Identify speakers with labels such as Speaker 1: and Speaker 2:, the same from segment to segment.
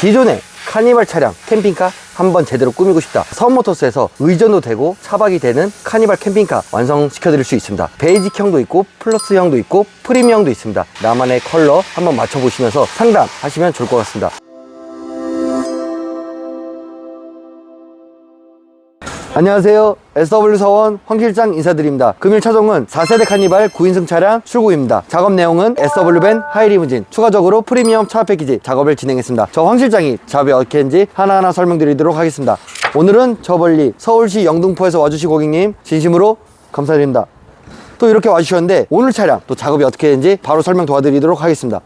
Speaker 1: 기존의 카니발 차량, 캠핑카 한번 제대로 꾸미고 싶다. 서모터스에서 의전도 되고 차박이 되는 카니발 캠핑카 완성시켜 드릴 수 있습니다. 베이직형도 있고 플러스형도 있고 프리미엄도 있습니다. 나만의 컬러 한번 맞춰 보시면서 상담하시면 좋을 것 같습니다. 안녕하세요. SW 서원 황 실장 인사드립니다. 금일 차종은 4세대 카니발 9인승 차량 출고입니다. 작업 내용은 SW 밴 하이리무진, 추가적으로 프리미엄 차 패키지 작업을 진행했습니다. 저 황 실장이 작업이 어떻게 했는지 하나하나 설명드리도록 하겠습니다. 오늘은 저 멀리 서울시 영등포에서 와주신 고객님 진심으로 감사드립니다. 또 이렇게 와주셨는데 오늘 차량 또 작업이 어떻게 되는지 바로 설명 도와드리도록 하겠습니다.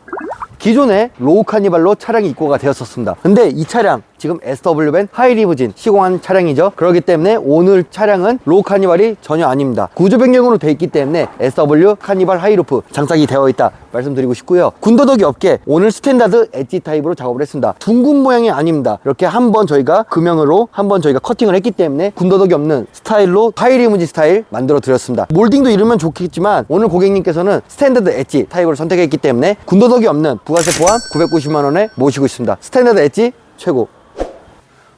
Speaker 1: 기존에 로우 카니발로 차량이 입고가 되었었습니다. 근데 이 차량 지금 SW밴 하이리무진 시공한 차량이죠. 그렇기 때문에 오늘 차량은 로우 카니발이 전혀 아닙니다. 구조 변경으로 되어 있기 때문에 SW 카니발 하이루프 장착이 되어 있다 말씀드리고 싶고요. 군더더기 없게 오늘 스탠다드 엣지 타입으로 작업을 했습니다. 둥근 모양이 아닙니다. 이렇게 한 번 저희가 금형으로 한 번 저희가 커팅을 했기 때문에 군더더기 없는 스타일로 하이리무진 스타일 만들어 드렸습니다. 몰딩도 이루면 좋겠지만 오늘 고객님께서는 스탠다드 엣지 타입을 선택했기 때문에 군더더기 없는 부가세 포함 990만 원에 모시고 있습니다. 스탠다드 엣지 최고.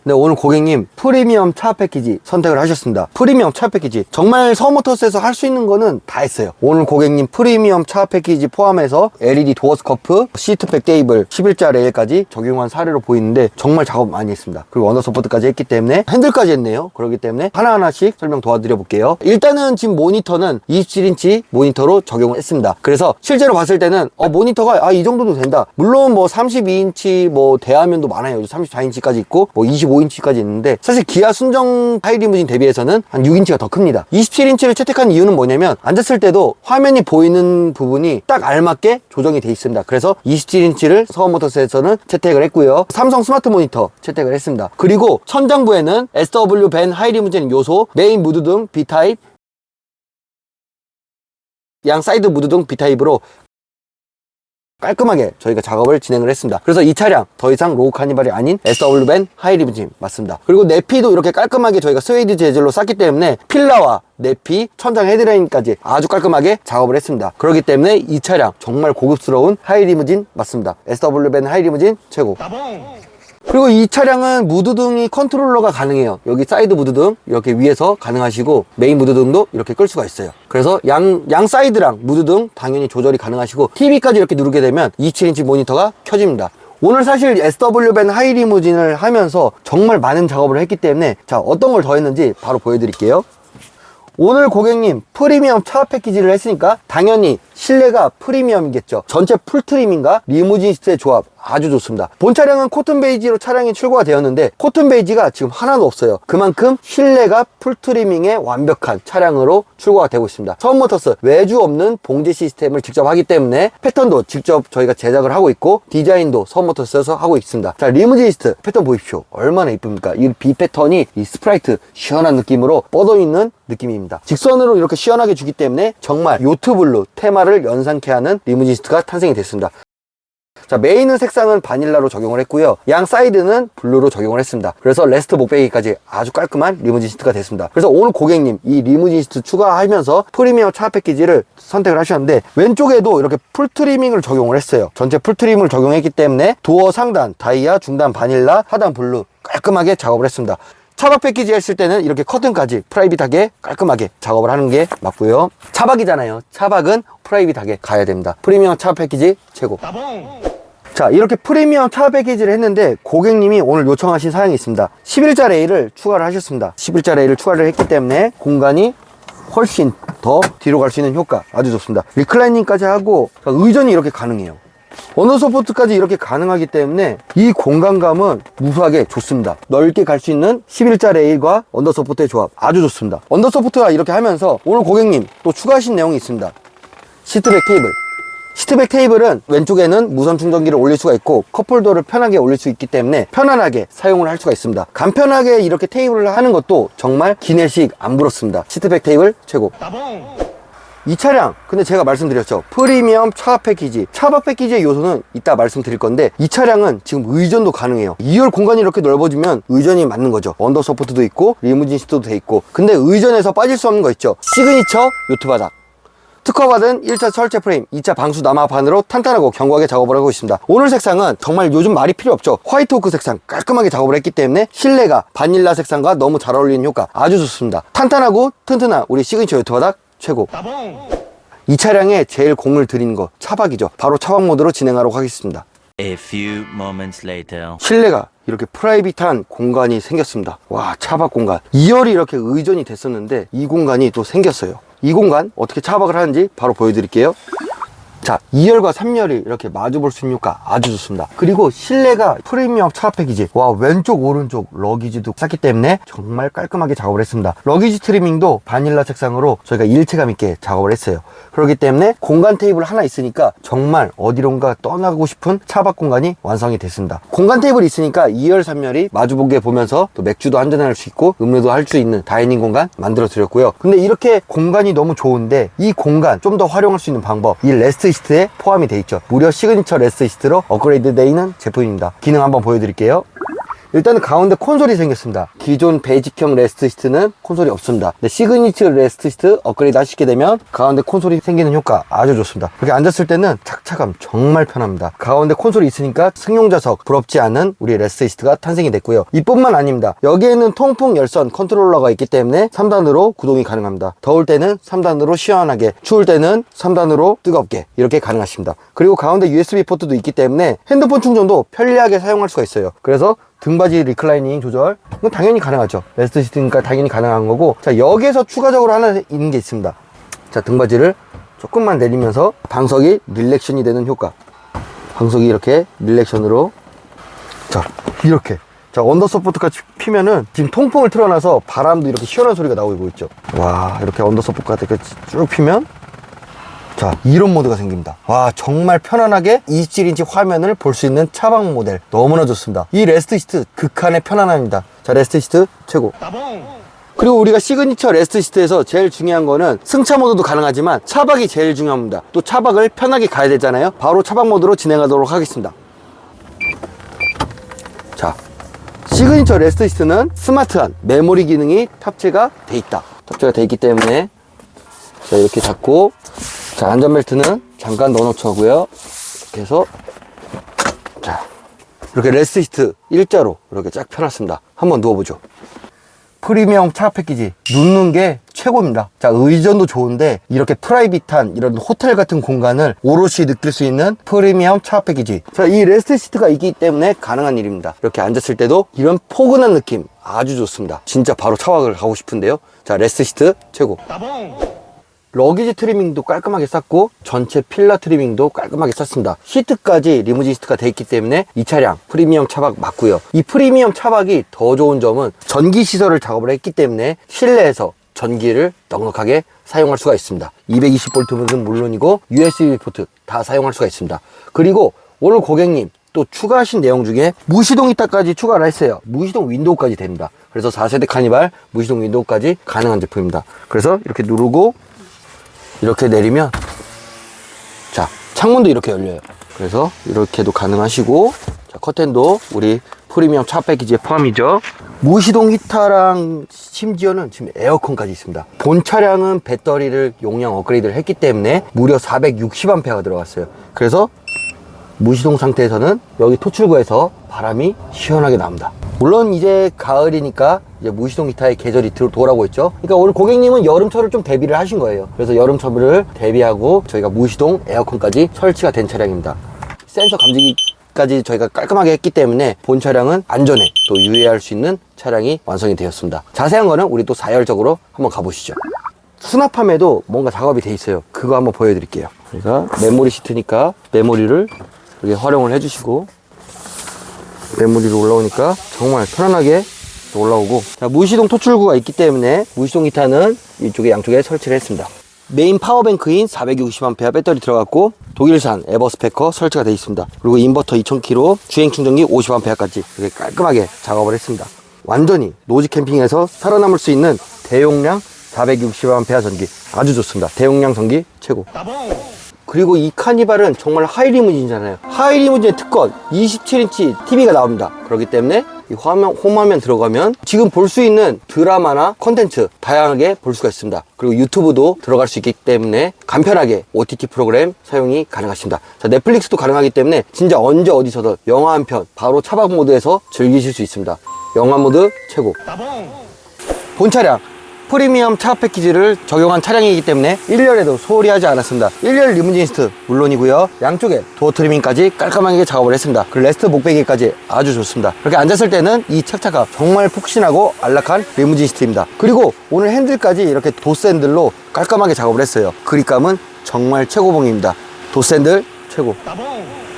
Speaker 1: 네, 오늘 고객님 프리미엄 차 패키지 선택을 하셨습니다. 프리미엄 차 패키지. 정말 서모터스에서 할 수 있는 거는 다 했어요. 오늘 고객님 프리미엄 차 패키지 포함해서 LED 도어 스커프, 시트백 테이블, 11자 레일까지 적용한 사례로 보이는데 정말 작업 많이 했습니다. 그리고 언더 서포트까지 했기 때문에 핸들까지 했네요. 그렇기 때문에 하나하나씩 설명 도와드려 볼게요. 일단은 지금 모니터는 27인치 모니터로 적용을 했습니다. 그래서 실제로 봤을 때는 어, 모니터가 아, 이 정도도 된다. 물론 뭐 32인치 뭐 대화면도 많아요. 34인치까지 있고 뭐25 인치까지 있는데 사실 기아 순정 하이리무진 대비해서는 한 6인치가 더 큽니다. 27인치를 채택한 이유는 뭐냐면 앉았을 때도 화면이 보이는 부분이 딱 알맞게 조정이 돼 있습니다. 그래서 27인치를 서머모터스에서는 채택을 했고요. 삼성 스마트 모니터 채택을 했습니다. 그리고 천장부에는 SW 밴 하이리무진 요소, 메인 무드 등 B타입 양 사이드 무드 등 B타입으로 깔끔하게 저희가 작업을 진행을 했습니다. 그래서 이 차량 더 이상 로우 카니발이 아닌 SW밴 하이리무진 맞습니다. 그리고 내피도 이렇게 깔끔하게 저희가 스웨이드 재질로 쌌기 때문에 필라와 내피, 천장 헤드라인까지 아주 깔끔하게 작업을 했습니다. 그렇기 때문에 이 차량 정말 고급스러운 하이리무진 맞습니다. SW밴 하이리무진 최고. 그리고 이 차량은 무드등이 컨트롤러가 가능해요. 여기 사이드 무드등 이렇게 위에서 가능하시고 메인 무드등도 이렇게 끌 수가 있어요. 그래서 양, 양 사이드랑 무드등 당연히 조절이 가능하시고 TV까지 이렇게 누르게 되면 27인치 모니터가 켜집니다. 오늘 사실 SW밴 하이리무진을 하면서 정말 많은 작업을 했기 때문에 자 어떤 걸 더 했는지 바로 보여드릴게요. 오늘 고객님 프리미엄 차 패키지를 했으니까 당연히 실내가 프리미엄이겠죠. 전체 풀트림인가 리무진 시트의 조합 아주 좋습니다. 본 차량은 코튼 베이지로 차량이 출고가 되었는데 코튼 베이지가 지금 하나도 없어요. 그만큼 실내가 풀트리밍의 완벽한 차량으로 출고가 되고 있습니다. 서머모터스 외주 없는 봉제 시스템을 직접 하기 때문에 패턴도 직접 저희가 제작을 하고 있고 디자인도 서머모터스에서 하고 있습니다. 자 리무진 시트 패턴 보십시오. 얼마나 이쁩니까? 이 B 패턴이 이 스프라이트 시원한 느낌으로 뻗어있는 느낌입니다. 직선으로 이렇게 시원하게 주기 때문에 정말 요트블루 테마 를 연상케 하는 리무진 시트가 탄생이 됐습니다. 자, 메인은 색상은 바닐라로 적용을 했고요. 양 사이드는 블루로 적용을 했습니다. 그래서 레스트 목베이까지 아주 깔끔한 리무진 시트가 됐습니다. 그래서 오늘 고객님 이 리무진 시트 추가하면서 프리미엄 차 패키지를 선택을 하셨는데 왼쪽에도 이렇게 풀 트리밍을 적용을 했어요. 전체 풀 트림을 적용했기 때문에 도어 상단, 다이아, 중단 바닐라, 하단 블루 깔끔하게 작업을 했습니다. 차박 패키지 했을 때는 이렇게 커튼까지 프라이빗하게 깔끔하게 작업을 하는 게 맞고요. 차박이잖아요. 차박은 프라이빗하게 가야 됩니다. 프리미엄 차 패키지 최고. 자 이렇게 프리미엄 차 패키지를 했는데 고객님이 오늘 요청하신 사항이 있습니다 11자 레일을 추가를 하셨습니다 11자 레일을 추가를 했기 때문에 공간이 훨씬 더 뒤로 갈 수 있는 효과 아주 좋습니다 리클라이닝까지 하고 자, 의전이 이렇게 가능해요 언더 서포트까지 이렇게 가능하기 때문에 이 공간감은 무수하게 좋습니다. 넓게 갈 수 있는 11자 레일과 언더 서포트의 조합 아주 좋습니다. 언더 서포트가 이렇게 하면서 오늘 고객님 또 추가하신 내용이 있습니다. 시트백 테이블. 시트백 테이블은 왼쪽에는 무선 충전기를 올릴 수가 있고 컵홀더를 편하게 올릴 수 있기 때문에 편안하게 사용을 할 수가 있습니다. 간편하게 이렇게 테이블을 하는 것도 정말 기내식 안 부럽습니다. 시트백 테이블 최고 이 차량 근데 제가 말씀드렸죠. 프리미엄 차 패키지. 차박 패키지의 요소는 이따 말씀드릴 건데 이 차량은 지금 의전도 가능해요. 2열 공간이 이렇게 넓어지면 의전이 맞는 거죠. 언더 서포트도 있고 리무진 시트도 돼 있고. 근데 의전에서 빠질 수 없는 거 있죠. 시그니처 요트 바닥. 특허받은 1차 철제 프레임, 2차 방수 남아반으로 탄탄하고 견고하게 작업을 하고 있습니다. 오늘 색상은 정말 요즘 말이 필요 없죠. 화이트 오크 색상 깔끔하게 작업을 했기 때문에 실내가 바닐라 색상과 너무 잘 어울리는 효과 아주 좋습니다. 탄탄하고 튼튼한 우리 시그니처 요트 바닥 최고. 이 차량에 제일 공을 들인 거 차박이죠. 바로 차박 모드로 진행하도록 하겠습니다.
Speaker 2: A few moments later.
Speaker 1: 실내가 이렇게 프라이빗한 공간이 생겼습니다. 와, 차박 공간. 2열이 이렇게 의존이 됐었는데 이 공간이 또 생겼어요. 이 공간 어떻게 차박을 하는지 바로 보여드릴게요. 자, 2열과 3열이 이렇게 마주 볼 수 있는 효과 아주 좋습니다. 그리고 실내가 프리미엄 차 패키지. 와, 왼쪽, 오른쪽 러기지도 쌌기 때문에 정말 깔끔하게 작업을 했습니다. 러기지 트리밍도 바닐라 색상으로 저희가 일체감 있게 작업을 했어요. 그렇기 때문에 공간 테이블 하나 있으니까 정말 어디론가 떠나고 싶은 차박 공간이 완성이 됐습니다. 공간 테이블이 있으니까 2열, 3열이 마주보게 보면서 또 맥주도 한잔할 수 있고 음료도 할 수 있는 다이닝 공간 만들어 드렸고요. 근데 이렇게 공간이 너무 좋은데 이 공간 좀 더 활용할 수 있는 방법 이 레스트 시트에 포함이 돼 있죠. 무려 시그니처 레스트 시트로 업그레이드 되어 있는 제품입니다. 기능 한번 보여드릴게요. 일단은 가운데 콘솔이 생겼습니다. 기존 베이직형 레스트 시트는 콘솔이 없습니다. 시그니처 레스트 시트 업그레이드 하시게 되면 가운데 콘솔이 생기는 효과 아주 좋습니다. 이렇게 앉았을 때는 착착감 정말 편합니다. 가운데 콘솔이 있으니까 승용좌석 부럽지 않은 우리 레스트 시트가 탄생이 됐고요. 이뿐만 아닙니다. 여기에는 통풍 열선 컨트롤러가 있기 때문에 3단으로 구동이 가능합니다. 더울 때는 3단으로 시원하게, 추울 때는 3단으로 뜨겁게 이렇게 가능하십니다. 그리고 가운데 USB 포트도 있기 때문에 핸드폰 충전도 편리하게 사용할 수가 있어요. 그래서 등받이 리클라이닝 조절. 이건 당연히 가능하죠. 레스트 시트니까 당연히 가능한 거고. 자 여기에서 추가적으로 하나 있는 게 있습니다. 자 등받이를 조금만 내리면서 방석이 릴렉션이 되는 효과. 방석이 이렇게 릴렉션으로. 자 이렇게. 자 언더 서포트까지 피면은 지금 통풍을 틀어놔서 바람도 이렇게 시원한 소리가 나오고 있죠. 와 이렇게 언더 서포트까지 이렇게 쭉 피면 자 이런 모드가 생깁니다. 와 정말 편안하게 27인치 화면을 볼 수 있는 차박 모델. 너무나 좋습니다. 이 레스트 시트 극한의 편안함입니다. 자 레스트 시트 최고. 그리고 우리가 시그니처 레스트 시트에서 제일 중요한 거는 승차 모드도 가능하지만 차박이 제일 중요합니다. 또 차박을 편하게 가야 되잖아요. 바로 차박 모드로 진행하도록 하겠습니다. 자 시그니처 레스트 시트는 스마트한 메모리 기능이 탑재가 돼 있다. 탑재가 돼 있기 때문에 자 이렇게 잡고 자 안전벨트는 잠깐 넣어놓죠 하고요. 이렇게 해서 자 이렇게 레스트 시트 일자로 이렇게 쫙 펴놨습니다. 한번 누워보죠. 프리미엄 차 패키지 눕는 게 최고입니다. 자 의전도 좋은데 이렇게 프라이빗한 이런 호텔 같은 공간을 오롯이 느낄 수 있는 프리미엄 차 패키지. 자이 레스트 시트가 있기 때문에 가능한 일입니다. 이렇게 앉았을 때도 이런 포근한 느낌 아주 좋습니다. 진짜 바로 차박을 가고 싶은데요. 자 레스트 시트 최고 러기지 트리밍도 깔끔하게 쌌고 전체 필라 트리밍도 깔끔하게 쌌습니다. 시트까지 리무진 시트가 돼 있기 때문에 이 차량 프리미엄 차박 맞고요. 이 프리미엄 차박이 더 좋은 점은 전기 시설을 작업을 했기 때문에 실내에서 전기를 넉넉하게 사용할 수가 있습니다. 220V는 물론이고 USB 포트 다 사용할 수가 있습니다. 그리고 오늘 고객님 또 추가하신 내용 중에 무시동 히터까지 추가를 했어요. 무시동 윈도우까지 됩니다. 그래서 4세대 카니발 무시동 윈도우까지 가능한 제품입니다. 그래서 이렇게 누르고 이렇게 내리면 자 창문도 이렇게 열려요. 그래서 이렇게도 가능하시고 자 커튼도 우리 프리미엄 차 패키지에 포함이죠. 무시동 히터랑 심지어는 지금 에어컨까지 있습니다. 본 차량은 배터리를 용량 업그레이드를 했기 때문에 무려 460A가 들어갔어요. 그래서 무시동 상태에서는 여기 토출구에서 바람이 시원하게 납니다. 물론 이제 가을이니까 이제 무시동 기타의 계절이 들- 돌아오고 있죠. 그러니까 오늘 고객님은 여름철을 좀 대비를 하신 거예요. 그래서 여름철을 대비하고 저희가 무시동 에어컨까지 설치가 된 차량입니다. 센서 감지기 까지 저희가 깔끔하게 했기 때문에 본 차량은 안전에 또 유의할 수 있는 차량이 완성이 되었습니다. 자세한 거는 우리 또 사열적으로 한번 가보시죠. 수납함에도 뭔가 작업이 돼 있어요. 그거 한번 보여드릴게요. 그러니까 메모리 시트니까 메모리를 이렇게 활용을 해주시고 메모리로 올라오니까 정말 편안하게 올라오고 자, 무시동 토출구가 있기 때문에 무시동 기타는 이쪽에 양쪽에 설치를 했습니다. 메인 파워뱅크인 460A 배터리 들어갔고 독일산 에버스페커 설치가 되어 있습니다. 그리고 인버터 2000kg, 주행 충전기 50A까지 이렇게 깔끔하게 작업을 했습니다. 완전히 노지 캠핑에서 살아남을 수 있는 대용량 460A 전기 아주 좋습니다. 대용량 전기 최고. 그리고 이 카니발은 정말 하이리무진이잖아요. 하이리무진의 특권 27인치 TV가 나옵니다. 그렇기 때문에 이 화면, 홈화면 들어가면 지금 볼 수 있는 드라마나 컨텐츠 다양하게 볼 수가 있습니다. 그리고 유튜브도 들어갈 수 있기 때문에 간편하게 OTT 프로그램 사용이 가능하십니다. 자, 넷플릭스도 가능하기 때문에 진짜 언제 어디서든 영화 한 편 바로 차박 모드에서 즐기실 수 있습니다. 영화 모드 최고. 본 차량 프리미엄 차 패키지를 적용한 차량이기 때문에 1열에도 소홀히 하지 않았습니다. 1열 리무진 시트 물론이고요. 양쪽에 도어 트리밍까지 깔끔하게 작업을 했습니다. 그리고 레스트 목베개까지 아주 좋습니다. 이렇게 앉았을 때는 이 착차가 정말 폭신하고 안락한 리무진 시트입니다. 그리고 오늘 핸들까지 이렇게 도스 핸들로 깔끔하게 작업을 했어요. 그립감은 정말 최고봉입니다. 도스 핸들 최고.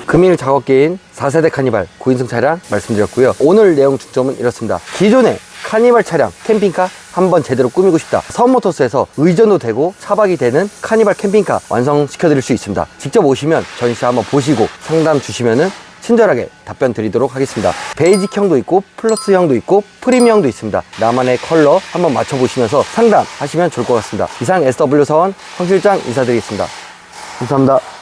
Speaker 1: 금일 작업기인 4세대 카니발 9인승 차량 말씀드렸고요. 오늘 내용 중점은 이렇습니다. 기존의 카니발 차량, 캠핑카 한번 제대로 꾸미고 싶다. 서머모터스에서 의전도 되고 차박이 되는 카니발 캠핑카 완성시켜 드릴 수 있습니다. 직접 오시면 전시차 한번 보시고 상담 주시면은 친절하게 답변 드리도록 하겠습니다. 베이직형도 있고 플러스형도 있고 프리미엄도 있습니다. 나만의 컬러 한번 맞춰보시면서 상담하시면 좋을 것 같습니다. 이상 SW 사원 황 실장 인사드리겠습니다. 감사합니다.